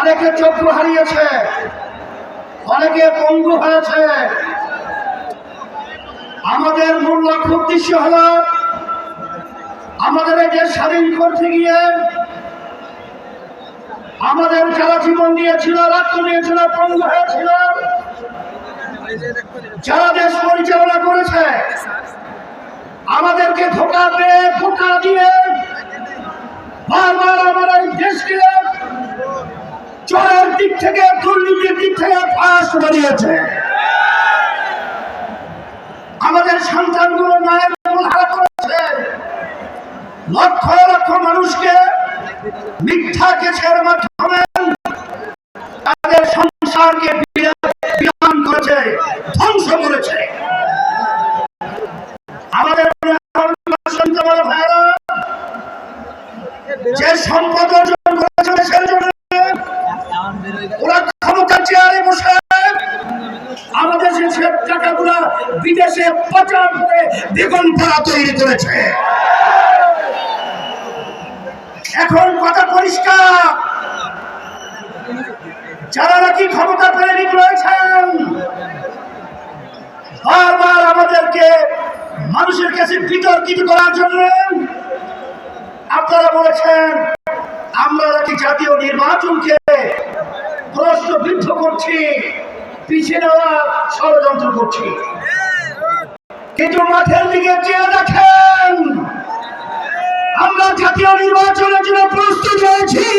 অনেকে চক্ষু হারিয়েছে, অনেকে পঙ্গু হয়েছে। আমাদের মূল লক্ষ্য উদ্দেশ্য হল আমাদের দেশ স্বাধীন করতে গিয়ে আমাদের যারা জীবন দিয়েছিল, রক্ত দিয়েছিল, পঙ্গু হয়েছিল, যারা দেশ পরিচালনা করেছে, আমাদেরকে ধোকা দিক থেকে দুর্নীতির দিক থেকে ফাঁস বানিয়েছে। আমাদের সন্তানগুলো মায়ের হারা করেছে। লক্ষ লক্ষ মানুষকে মিথ্যা কেছের মাধ্যমে তাদের সংসারকে বিধান করেছে, ধ্বংস করেছে। আমাদের যে সম্পদ বিদেশে পাচার করে বেগুন পাড়া তৈরি করেছে। এখন কথা পরিষ্কার। যারা নাকি ক্ষমতা প্রেরিক রয়েছেন, বারবার আমাদেরকে মানুষের কাছে বিতর্কিত করার জন্য আপনারা বলেছেন, আমরা নাকি জাতীয় নির্বাচনকে প্রশ্নবিদ্ধ করছি, পিছিয়ে নেওয়া ষড়যন্ত্র করছি। কিন্তু মাঠের দিকে চেয়ে দেখেন। আমরা জাতীয় নির্বাচনের জন্য প্রস্তুত হয়েছি